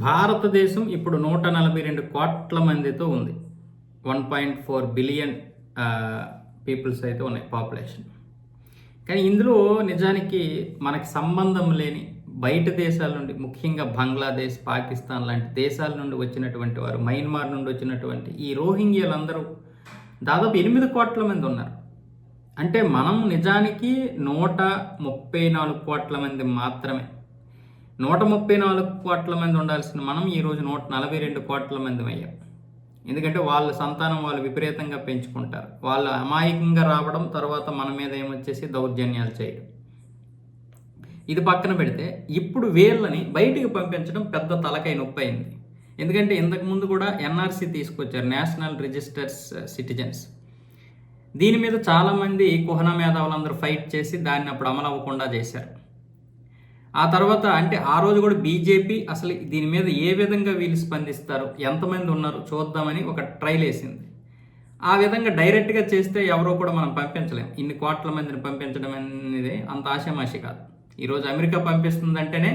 భారతదేశం ఇప్పుడు నూట నలభై రెండు కోట్ల మందితో ఉంది. One point four billion peoples అయితే ఉన్నాయి పాపులేషన్. కానీ ఇందులో నిజానికి మనకి సంబంధం లేని బయట దేశాల నుండి ముఖ్యంగా బంగ్లాదేశ్ పాకిస్తాన్ లాంటి దేశాల నుండి వచ్చినటువంటి వారు మయన్మార్ నుండి వచ్చినటువంటి ఈ రోహింగ్యలందరూ దాదాపు ఎనిమిది కోట్ల మంది ఉన్నారు. అంటే మనం నిజానికి నూట ముప్పై నాలుగు కోట్ల మంది మాత్రమే. నూట ముప్పై నాలుగు కోట్ల మంది ఉండాల్సిన మనం ఈరోజు నూట నలభై రెండు కోట్ల మంది అయ్యాం. ఎందుకంటే వాళ్ళ సంతానం వాళ్ళు విపరీతంగా పెంచుకుంటారు. వాళ్ళు అమాయకంగా రావడం తర్వాత మన మీద ఏమొచ్చేసి దౌర్జన్యాలు చేయడం. ఇది పక్కన పెడితే ఇప్పుడు వీళ్ళని బయటికి పంపించడం పెద్ద తలకై నొప్పి అయింది. ఎందుకంటే ఇంతకు ముందు కూడా ఎన్ఆర్సీ తీసుకొచ్చారు నేషనల్ రిజిస్టర్స్ సిటిజన్స్. దీని మీద చాలామంది కుహన మేధావులందరూ ఫైట్ చేసి దాన్ని అప్పుడు అమలు అవ్వకుండా చేశారు. ఆ తర్వాత అంటే ఆ రోజు కూడా బీజేపీ అసలు దీని మీద ఏ విధంగా వీళ్ళు స్పందిస్తారు? ఎంతమంది ఉన్నారు? చూద్దామని ఒక ట్రైల్ వేసింది. ఆ విధంగా డైరెక్ట్గా చేస్తే ఎవరో కూడా మనం పంపించలేం. ఇన్ని కోట్ల మందిని పంపించడం అనేది అంత ఆశామాషి కాదు. ఈరోజు అమెరికా పంపిస్తుందంటేనే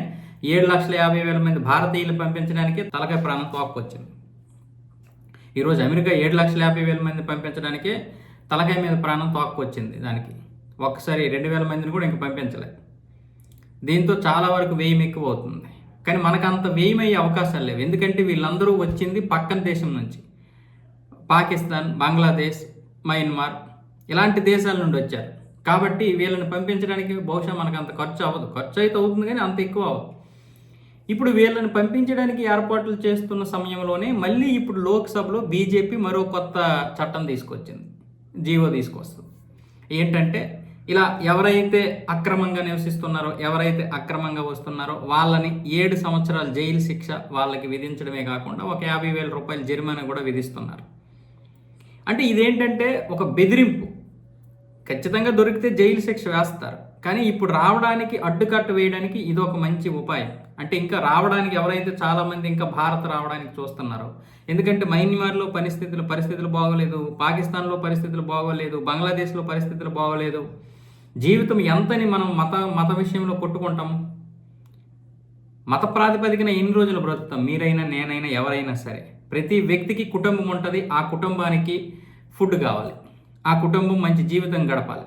ఏడు లక్షల యాభై వేల మంది భారతీయులు పంపించడానికి తలకాయ ప్రాణం తోకొచ్చింది ఈరోజు అమెరికా ఏడు లక్షల యాభై వేల మంది పంపించడానికి తలకాయ మీద ప్రాణం తోకొచ్చింది దానికి. ఒక్కసారి రెండు వేల మందిని కూడా ఇంక పంపించలేదు దీంతో చాలా వరకు వ్యయం ఎక్కువ అవుతుంది కానీ మనకు అంత వ్యయం అయ్యే అవకాశాలు లేవు. ఎందుకంటే వీళ్ళందరూ వచ్చింది పక్కన దేశం నుంచి. పాకిస్తాన్ బంగ్లాదేశ్ మయన్మార్ ఇలాంటి దేశాల నుండి వచ్చారు. కాబట్టి వీళ్ళని పంపించడానికి బహుశా మనకు అంత ఖర్చు అవ్వదు. ఖర్చు అయితే అవుతుంది కానీ అంత ఎక్కువ అవ్వదు. ఇప్పుడు వీళ్ళని పంపించడానికి ఏర్పాట్లు చేస్తున్న సమయంలోనే మళ్ళీ ఇప్పుడు లోక్సభలో బీజేపీ మరో కొత్త చట్టం తీసుకొచ్చింది. జీవో తీసుకొస్తుంది. ఏంటంటే ఇలా ఎవరైతే అక్రమంగా నివసిస్తున్నారో ఎవరైతే అక్రమంగా వస్తున్నారో వాళ్ళని ఏడు సంవత్సరాల జైలు శిక్ష వాళ్ళకి విధించడమే కాకుండా ఒక యాభై వేల రూపాయల జరిమానా కూడా విధిస్తున్నారు. అంటే ఇదేంటంటే ఒక బెదిరింపు. ఖచ్చితంగా దొరికితే జైలు శిక్ష వేస్తారు. కానీ ఇప్పుడు రావడానికి అడ్డుకట్ట వేయడానికి ఇది ఒక మంచి ఉపాయం. అంటే ఇంకా రావడానికి ఎవరైతే చాలామంది ఇంకా భారత్ రావడానికి చూస్తున్నారో ఎందుకంటే మయన్మార్లో పరిస్థితులు పరిస్థితులు బాగోలేదు పాకిస్తాన్లో పరిస్థితులు బాగోలేదు బంగ్లాదేశ్లో పరిస్థితులు బాగోలేదు జీవితం ఎంతని మనం మత మత విషయంలో కొట్టుకుంటాం మత ప్రాతిపదికన ఎన్ని రోజులు బ్రతుకుతాం? మీరైనా నేనైనా ఎవరైనా సరే. ప్రతి వ్యక్తికి కుటుంబం ఉంటుంది. ఆ కుటుంబానికి ఫుడ్ కావాలి. ఆ కుటుంబం మంచి జీవితం గడపాలి.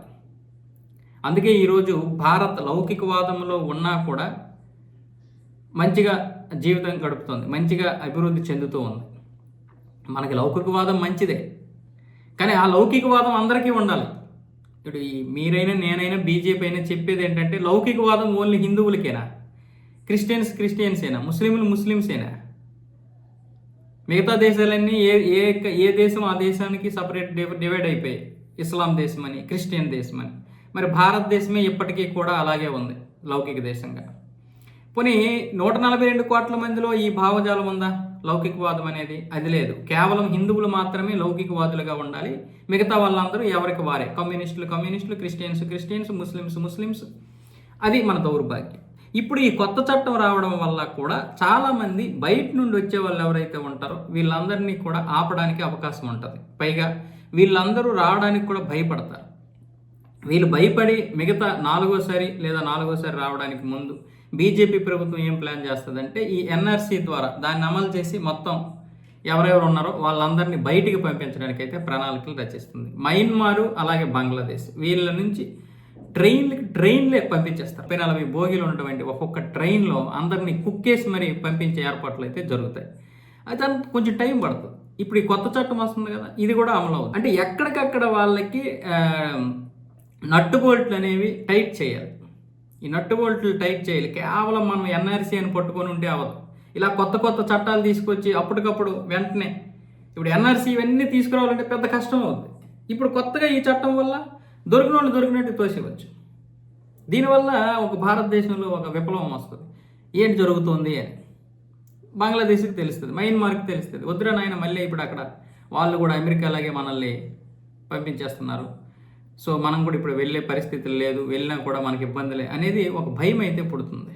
అందుకే ఈరోజు భారత్ లౌకికవాదంలో ఉన్నా కూడా మంచిగా జీవితం గడుపుతుంది. మంచిగా అభివృద్ధి చెందుతూ ఉంది. మనకి లౌకికవాదం మంచిదే. కానీ ఆ లౌకికవాదం అందరికీ ఉండాలి. ఇప్పుడు ఈ మీరైనా నేనైనా బీజేపీ అయినా చెప్పేది ఏంటంటే లౌకికవాదం ఓన్లీ హిందువులకేనా? క్రిస్టియన్స్ క్రిస్టియన్సేనా? ముస్లింలు ముస్లిమ్సేనా మిగతా దేశాలన్నీ ఏ ఏ ఏ దేశం ఆ దేశానికి సపరేట్ డివైడ్ అయిపోయాయి. ఇస్లాం దేశం అని క్రిస్టియన్ దేశం అని మరి భారతదేశమే ఇప్పటికీ కూడా అలాగే ఉంది లౌకిక దేశంగా. పోనీ నూట నలభై రెండు కోట్ల మందిలో ఈ భావజాలం ఉందా? లౌకికవాదం అనేది అది లేదు. కేవలం హిందువులు మాత్రమే లౌకికవాదులుగా ఉండాలి. మిగతా వాళ్ళందరూ ఎవరికి వారే? కమ్యూనిస్టులు కమ్యూనిస్టులు క్రిస్టియన్స్ క్రిస్టియన్స్ ముస్లిమ్స్ ముస్లిమ్స్. అది మన దౌర్భాగ్యం. ఇప్పుడు ఈ కొత్త చట్టం రావడం వల్ల కూడా చాలామంది బయట నుండి వచ్చే వాళ్ళు ఎవరైతే ఉంటారో వీళ్ళందరినీ కూడా ఆపడానికి అవకాశం ఉంటుంది. పైగా వీళ్ళందరూ రావడానికి కూడా భయపడతారు. వీళ్ళు భయపడి మిగతా నాలుగోసారి లేదా నాలుగోసారి రావడానికి ముందు బీజేపీ ప్రభుత్వం ఏం ప్లాన్ చేస్తుందంటే ఈ ఎన్ఆర్సీ ద్వారా దాన్ని అమలు చేసి మొత్తం ఎవరెవరు ఉన్నారో వాళ్ళందరినీ బయటికి పంపించడానికి అయితే ప్రణాళికలు రచిస్తుంది. మయన్మారు అలాగే బంగ్లాదేశ్ వీళ్ళ నుంచి ట్రైన్లకి ట్రైన్లే పంపించేస్తారు. ముప్పై నలభై బోగిలు ఉన్నటువంటి ఒక్కొక్క ట్రైన్లో అందరినీ కుక్కేసి మరి పంపించే ఏర్పాట్లు అయితే జరుగుతాయి. అది దానికి కొంచెం టైం పడుతుంది. ఇప్పుడు ఈ కొత్త చట్టం వస్తుంది కదా ఇది కూడా అమలు అవుతుంది. అంటే ఎక్కడికక్కడ వాళ్ళకి ఆ, నట్టు బోల్ట్లు అనేవి టైట్ చేయాలి. ఈ నట్టు బోల్ట్లు టైట్ చేయాలి. కేవలం మనం ఎన్ఆర్సీ అని పట్టుకొని ఉంటే అవ్వదు. ఇలా కొత్త కొత్త చట్టాలు తీసుకొచ్చి అప్పటికప్పుడు వెంటనే ఇప్పుడు ఎన్ఆర్సీ ఇవన్నీ తీసుకురావాలంటే పెద్ద కష్టం అవుతుంది ఇప్పుడు కొత్తగా ఈ చట్టం వల్ల దొరికిన వాళ్ళు దొరికినట్టు తోసేవచ్చు. దీనివల్ల ఒక భారతదేశంలో ఒక విప్లవం వస్తుంది. ఏంటి జరుగుతుంది అని. బంగ్లాదేశ్కి తెలుస్తుంది మయన్మార్కి తెలుస్తుంది. వద్దురా నాయన మళ్ళీ ఇప్పుడు అక్కడ వాళ్ళు కూడా అమెరికా లాగే మనల్ని పంపించేస్తున్నారు. సో మనం కూడా ఇప్పుడు వెళ్ళే పరిస్థితి లేదు వెళ్ళినా కూడా మనకి ఇబ్బందులే అనేది ఒక భయం అయితే పుడుతుంది.